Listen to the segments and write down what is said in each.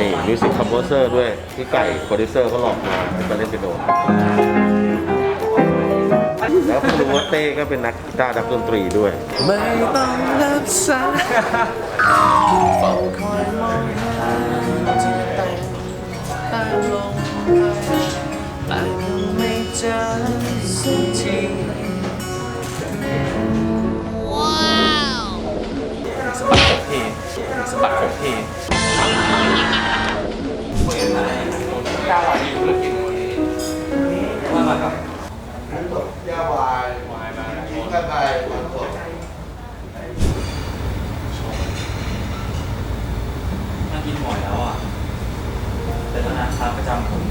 นี่มิวสิกคอมโพเซอร์ด้วยพี่ไก่โปรดิวเซอร์เขาหลอกมาให้มาเล่นเปียโดนแล้วก็รู้ว่าเต้ก็เป็นนักกีตาร์นักดนตรีด้วย ไม่ต้องรับสายเฝ้าคอยมองหาที่แต่งตามลงไปแต่ก็ไม่เจอสักทีว้าวสะบัดผมทีสะบัดผมทีว่ กันไปวันสดมากินบ่อยแล้วอะเป็นร้านค้าประจำผม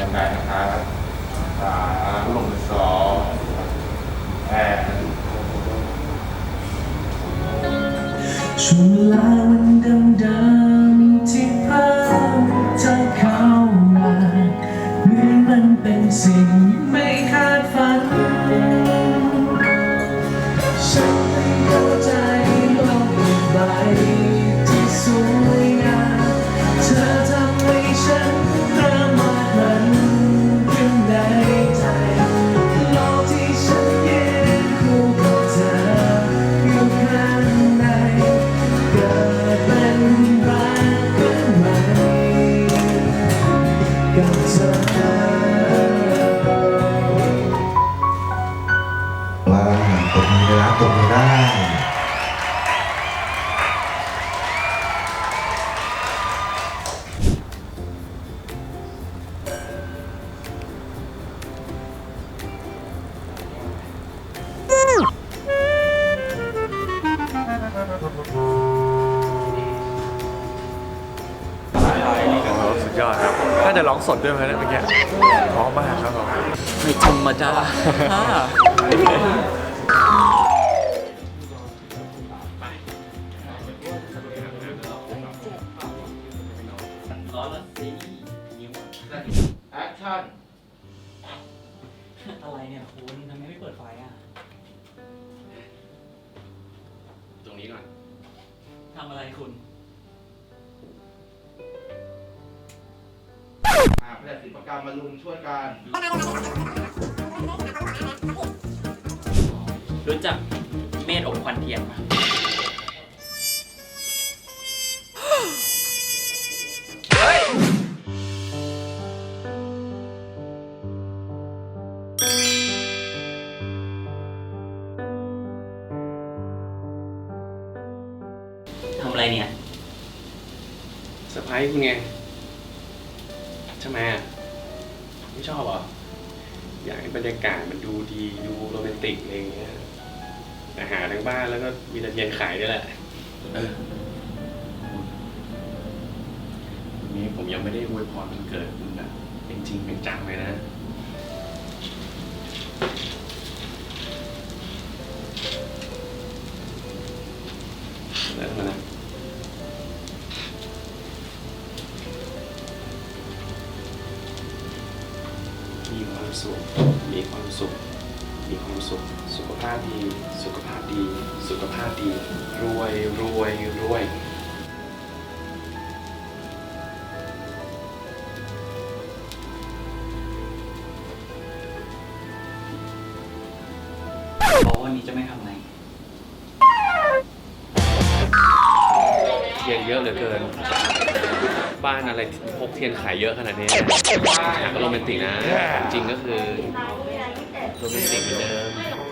ยังไงนะครับสาลงสอแอนช่วงเวลาวัน สิ่งไม่คาดฝัน ฉันไม่เข้าใจโลกอีกใบ จะร้องสดด้วยไหมเนี่ยเมื่อกี้ร้องมากครับผมไม่ธรรมดาแอคชั่น อะไรเนี่ยคุณทำไมไม่เปิดไฟอะ ตรงนี้ก่อนทำอะไรคุณ อ่าผลิตศิลปกรรมมาลุมช่วยกัน รู้จักเมธอบควันเทียนไหมทำอะไรเนี่ย เซอร์ไพรส์คุณไงใช่ไหมอะไม่ชอบเหรอ อยากให้บรรยากาศมันดูดีดูโรแมนติกอะไรอย่างเงี้ยอาหารทั้งบ้านแล้วก็มีแต่เทียนขายด้วยแหละเออวันนี้ผมยังไม่ได้อวยพรวันเกิดคุณแบบเป็นจริงเป็นจังเลยนะแล้วนะ มีความสุข มีความสุข มีความสุข สุขภาพดี สุขภาพดี สุขภาพดี รวย รวย รวยบอกว่าวันนี้จะไม่ทำอะไรเทียนเยอะเหลือเกิน บ้านอะไรพกเทียนขายเยอะขนาดนี้หาก็โรแมนติกนะ จริงก็คือโรแมนติกเหมือนเดิม